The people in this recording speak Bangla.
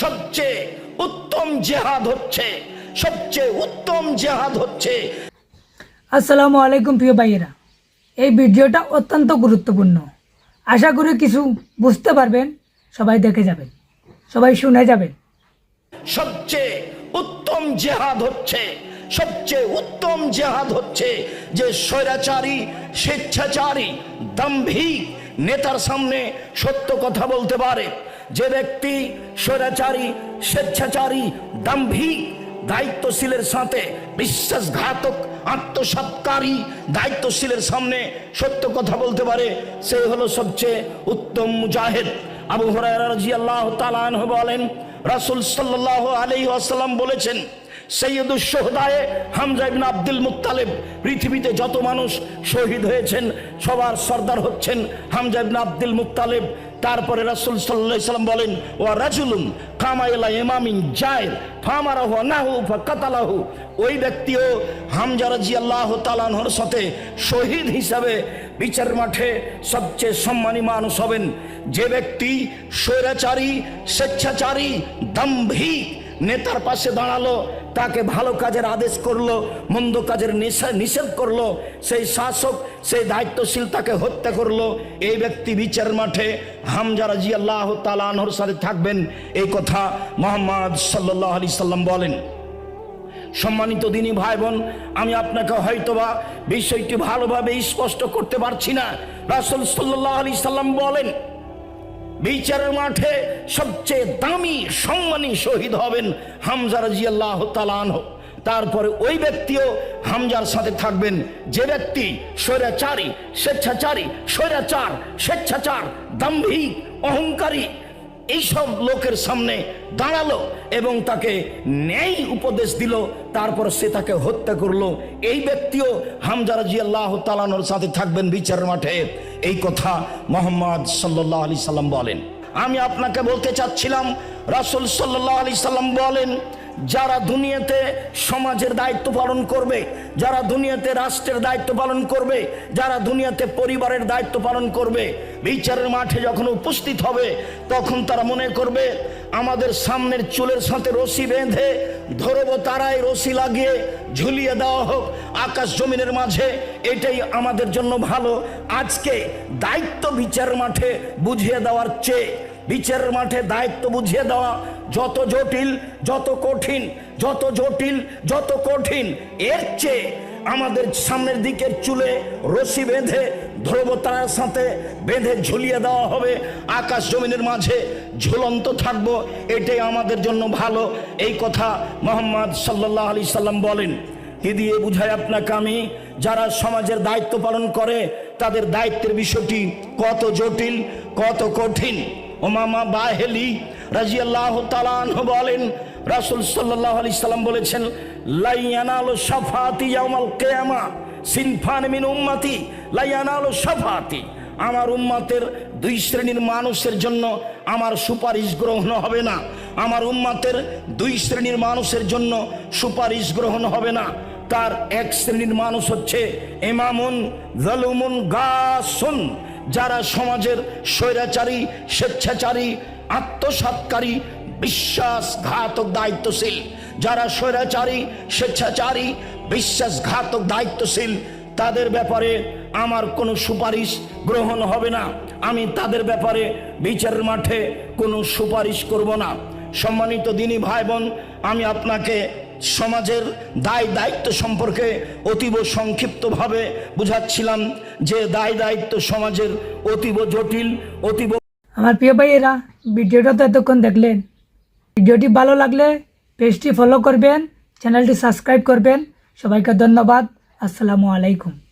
সবচেয়ে উত্তম জেহাদ হচ্ছে সবচেয়ে উত্তম জেহাদ হচ্ছে। আসসালামু আলাইকুম প্রিয় ভাইয়েরা। এই ভিডিওটা অত্যন্ত গুরুত্বপূর্ণ। আশা করি কিছু বুঝতে পারবেন সবাই দেখে যাবেন সবাই শুনে যাবেন। সবচেয়ে উত্তম জেহাদ হচ্ছে সবচেয়ে উত্তম জেহাদ হচ্ছে যে স্বৈরাচারী স্বেচ্ছাচারী দাম্ভিক নেতার সামনে সত্য কথা বলতে পারে। যে ব্যক্তি স্বৈরাচারী, স্বেচ্ছাচারী, দাম্ভিক, দায়িত্বশীলের সাথে বিশ্বাসঘাতক, আত্মসৎকারী, দায়িত্বশীলের সামনে সত্য কথা বলতে পারে, সে হলো সবচেয়ে উত্তম মুজাহিদ। আবু রাদিয়াল্লাহু তাআলা বলেন, রাসূল সাল্লাল্লাহু আলাইহি ওয়াসাল্লাম বলেছেন সোহদায়ে হামজা ইবনে আব্দুল মুত্তালিব, পৃথিবীতে যত মানুষ শহীদ হয়েছেন, সবার সর্দার হচ্ছেন হামজা ইবনে আব্দুল মুত্তালিব। তারপরে রাসুল সাল্লাল্লাহু সাল্লাম বলেন ও রাজুলুম কামাইলা ইমামিন জায়ের, ফামারাহু নাহু ফাকাতালাহু। ওই ব্যক্তিও হামজা রাদিয়াল্লাহু তাআলা আনহুর সাথে শহীদ হিসাবে বিচার মাঠে সবচেয়ে সম্মানী মানুষ হবেন। যে ব্যক্তি স্বৈরাচারী, স্বেচ্ছাচারী, দাম্ভিক নেতার পাশে দাঁড়াল, তাকে ভালো কাজের আদেশ করল, মন্দ কাজের নিষে- নিষেধ করল, সেই শাসক, সেই দায়িত্বশীল তাকে হত্যা করল। এই ব্যক্তি বিচার মাঠে হামজারা জি আল্লাহ তালাহর সাথে থাকবেন। এই কথা মোহাম্মদ সাল্লাহ আলি সাল্লাম বলেন। সম্মানিত দিনী ভাই বোন আমি আপনাকে হয়তোবা বিষয়টি ভালোভাবে স্পষ্ট করতে পারছি না। রাসুল সাল্লাহ আলি সাল্লাম বলেন বিচারের মাঠে সবচেয়ে দামি সম্মানী শহীদ হবেন হামজার জিয়াল্লাহ তালান তারপরে ওই ব্যক্তিও হামজার সাথে থাকবেন। যে ব্যক্তি স্বৈরাচারী, স্বেচ্ছাচারী, স্বৈরাচার, স্বেচ্ছাচার, দাম্ভিক, অহংকারী এইসব লোকের সামনে দাঁড়াল এবং তাকে ন্যায় উপদেশ দিল। তারপর সে তাকে হত্যা করল। এই ব্যক্তিও হামজারাজি আল্লাহ তালানোর সাথে থাকবেন বিচার মাঠে। এই কথা মোহাম্মদ সাল্লাহ আলি সাল্লাম বলেন। আমি আপনাকে বলতে চাচ্ছিলাম, রাসুল সাল্লাহ আলি সাল্লাম বলেন যারা দুনিয়াতে সমাজের দায়িত্ব পালন করবে, যারা দুনিয়াতে রাষ্ট্রের দায়িত্ব পালন করবে, যারা দুনিয়াতে পরিবারের দায়িত্ব পালন করবে, বিচারের মাঠে যখন উপস্থিত হবে, তখন তারা মনে করবে, আমাদের সামনের চুলের সাথে রশি বেঁধে ধরবো তারাই রশি লাগিয়ে ঝুলিয়ে দেওয়া হোক, আকাশ জমিনের মাঝে, এটাই আমাদের জন্য ভালো। আজকে দায়িত্ব বিচার মাঠে বুঝিয়ে দেওয়ার চেয়ে বিচারের মাঠে দায়িত্ব বুঝিয়ে দেওয়া যত জটিল, যত কঠিন, যত জটিল, যত কঠিন, এর চেয়ে আমাদের সামনের দিকের চুলে রশি বেঁধে ধ্রুবতারার সাথে বেঁধে ঝুলিয়ে দেওয়া হবে। আকাশ জমিনের মাঝে ঝুলন্ত থাকব, এটাই আমাদের জন্য ভালো। এই কথা মোহাম্মদ সাল্লাহ আলি সাল্লাম বলেন। কি দিয়ে বুঝায় আপনাকে আমি? যারা সমাজের দায়িত্ব পালন করে, তাদের দায়িত্বের বিষয়টি কত জটিল, কত কঠিন। ওমামা বাহেলি রাজিয়াল্লাহ তালান বলেন, রাসুল সাল্লাহ আলি সাল্লাম বলেছেন, লাইয়ানালো সাফাতি ইয়াউমাল কেয়ামা সিনফান মিন উম্মাতি, লাইয়ানালো সাফাতি। আমার উম্মাতের দুই শ্রেণির মানুষের জন্য আমার সুপারিশ গ্রহণ হবে না। আমার উম্মাতের দুই শ্রেণির মানুষের জন্য সুপারিশ গ্রহণ হবে না। তার এক শ্রেণির মানুষ হচ্ছে এমামুন জলুমুন, গাসুন। যারা সমাজের স্বৈরাচারী, স্বেচ্ছাচারী, আত্মসাৎকারী, বিশ্বাসঘাতক দায়িত্বশীল, যারা স্বৈরাচারী, স্বেচ্ছাচারী, বিশ্বাসঘাতক দায়িত্বশীল, তাদের ব্যাপারে আমার কোনো সুপারিশ গ্রহণ হবে না। আমি তাদের ব্যাপারে বিচারের মাঠে কোনো সুপারিশ করব না। সম্মানিত দিনী ভাই বোন আমি আপনাকে সমাজের দায় দায়িত্ব সম্পর্কে অতীব সংক্ষিপ্তভাবে বুঝাচ্ছিলাম যে দায় দায়িত্ব সমাজের অতীব জটিল, অতীব আমার প্রিয় ভাইয়েরা, ভিডিওটা তো এতক্ষণ দেখলেন। ভিডিওটি ভালো লাগলে পেজটি ফলো করবেন চ্যানেলটি সাবস্ক্রাইব করবেন। সবাইকে ধন্যবাদ। আসসালামু আলাইকুম।